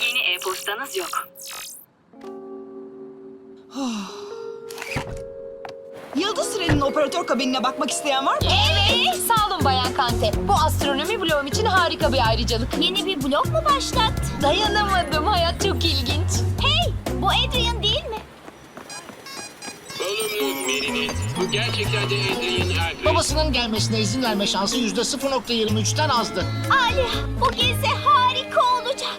Yeni e-postanız yok. Yıldız Tren'in operatör kabinine bakmak isteyen var mı? Evet. Sağ olun Bayan Kante. Bu astronomi bloğum için harika bir ayrıcalık. Yeni bir blok mu başlattı? Dayanamadım. Hayat çok ilginç. Hey, bu Adrian değil mi? Olumlu Merinet. Bu gerçekten de Adrian Aldrich. Babasının gelmesine izin verme şansı yüzde 0.23'ten azdı. Alia, bu gezi harika olacak.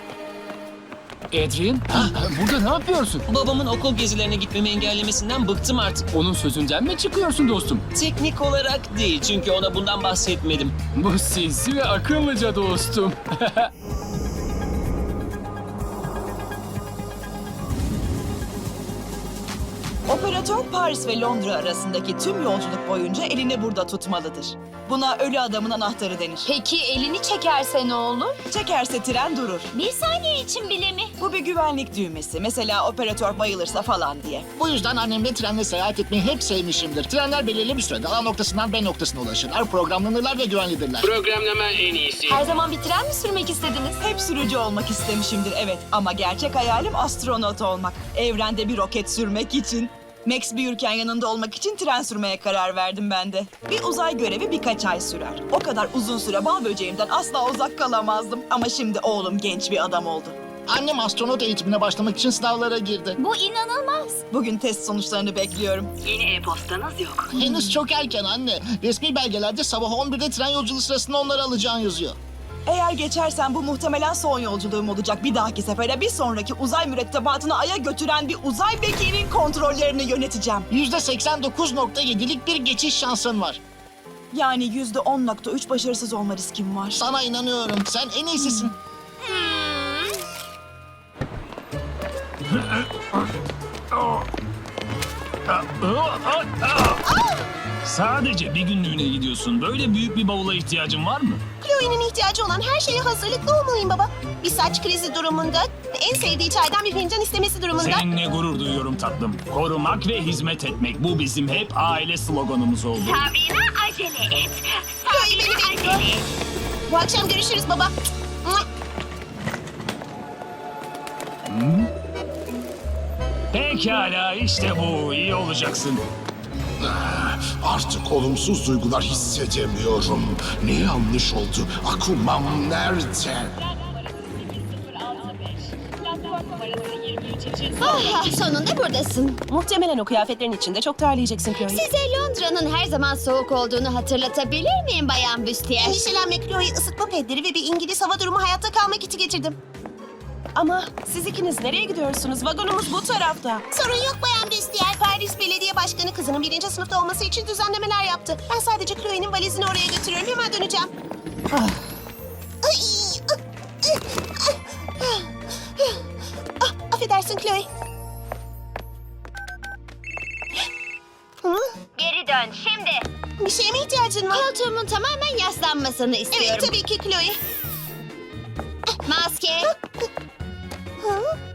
Adrian, burada ne yapıyorsun? Babamın okul gezilerine gitmemi engellemesinden bıktım artık. Onun sözünden mi çıkıyorsun dostum? Teknik olarak değil çünkü ona bundan bahsetmedim. Bu sinsi ve akıllıca dostum. Operatör Paris ve Londra arasındaki tüm yolculuk boyunca elini burada tutmalıdır. Buna ölü adamın anahtarı denir. Peki elini çekerse ne olur? Çekerse tren durur. Bir saniye için bile mi? Bu bir güvenlik düğmesi. Mesela operatör bayılırsa falan diye. Bu yüzden annemle trenle seyahat etmeyi hep sevmişimdir. Trenler belirli bir sürede A noktasından B noktasına ulaşırlar, programlanırlar ve güvenlidirler. Programlama en iyisi. Her zaman bir tren mi sürmek istediniz? Hep sürücü olmak istemişimdir evet. Ama gerçek hayalim astronot olmak. Evrende bir roket sürmek için. Max büyürken yanında olmak için tren sürmeye karar verdim ben de. Bir uzay görevi birkaç ay sürer. O kadar uzun süre bal böceğimden asla uzak kalamazdım. Ama şimdi oğlum genç bir adam oldu. Annem astronot eğitimine başlamak için sınavlara girdi. Bu inanılmaz. Bugün test sonuçlarını bekliyorum. Yeni e-postanız yok. Henüz çok erken anne. Resmi belgelerde sabah 11'de tren yolculuğu sırasında onları alacağın yazıyor. Eğer geçersen bu muhtemelen son yolculuğum olacak. Bir dahaki sefere bir sonraki uzay mürettebatını Ay'a götüren bir uzay bekinin kontrollerini yöneteceğim. Yüzde 89.7'lik bir geçiş şansın var. Yani yüzde 10.3 başarısız olma riskim var. Sana inanıyorum. Sen en iyisisin. Sadece bir günlüğüne gidiyorsun. Böyle büyük bir bavula ihtiyacın var mı? Chloe'nin ihtiyacı olan her şeye hazırlıklı olmalıyım baba. Bir saç krizi durumunda, en sevdiği çaydan bir fincan istemesi durumunda. Seninle gurur duyuyorum tatlım. Korumak ve hizmet etmek. Bu bizim hep aile sloganımız oldu. Sabrina acele et. Chloe beni bekliyor. Bu akşam görüşürüz baba. Pekala işte bu. iyi olacaksın. Artık olumsuz duygular hissedemiyorum. Ne yanlış oldu? Akumam nerede? Ah, sonunda buradasın. Muhtemelen o kıyafetlerin içinde çok terleyeceksin Chloe. Size Londra'nın her zaman soğuk olduğunu hatırlatabilir miyim Bayan Büstiyer? Endişelenme Chloe ısıtma pedleri ve bir İngiliz hava durumu hayatta kalma kiti getirdim. Ama siz ikiniz nereye gidiyorsunuz? Vagonumuz bu tarafta. Sorun yok Bayan Büstiyer. Paris Belediye Başkanı kızının birinci sınıfta olması için düzenlemeler yaptı. Ben sadece Chloe'nin valizini oraya götürüyorum. Hemen döneceğim. Ay, ah, ah, ah, affedersin Chloe. Hı? Geri dön şimdi. Bir şeye mi ihtiyacın var? Koltuğumun tamamen yaslanmasını istiyorum. Evet tabii ki Chloe. Maske. Hı?